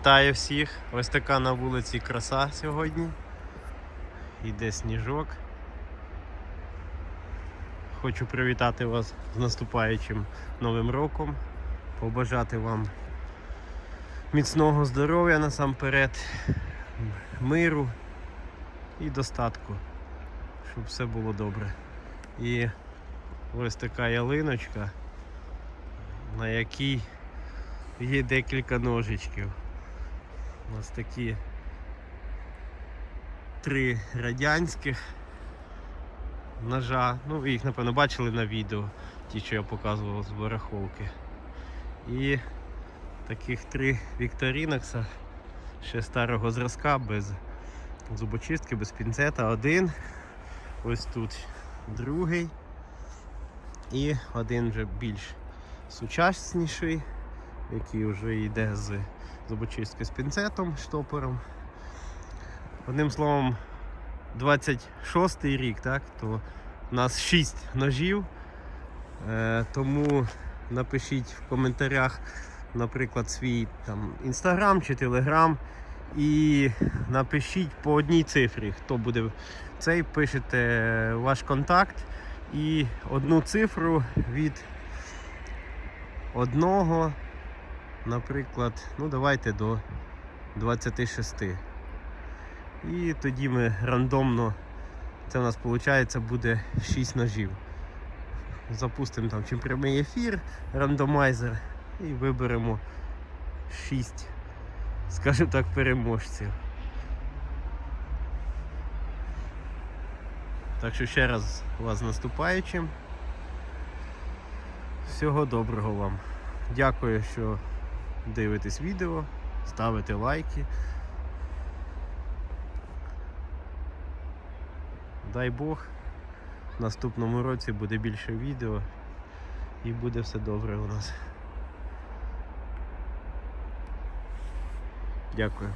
Вітаю всіх! Ось така на вулиці краса сьогодні. Іде сніжок. Хочу привітати вас з наступаючим Новим роком, побажати вам міцного здоров'я насамперед, миру і достатку, щоб все було добре. І ось така ялиночка, на якій є декілька ножичків. Ось такі три радянських ножа. Ну, ви їх, напевно, бачили на відео, ті, що я показував з барахолки. І таких три Вікторінокса ще старого зразка, без зубочистки, без пінцета. Один. Ось тут другий. І один вже більш сучасніший, який вже йде з зубочистки з пінцетом, штопором. Одним словом, 26 й рік, так, то у нас 6 ножів. Е, тому напишіть в коментарях, наприклад, свій там інстаграм чи телеграм. І напишіть по одній цифрі, хто буде цей, пишете ваш контакт і одну цифру від одного наприклад, ну давайте до 26. І тоді ми рандомно, це у нас виходить буде 6 ножів. Запустимо там чи прямий ефір, рандомайзер і виберемо 6, скажімо так, переможців. Так що ще раз вас наступаючим. Всього доброго вам. Дякую, що дивитесь відео, ставите лайки. Дай Бог, в наступному році буде більше відео і буде все добре у нас. Дякую.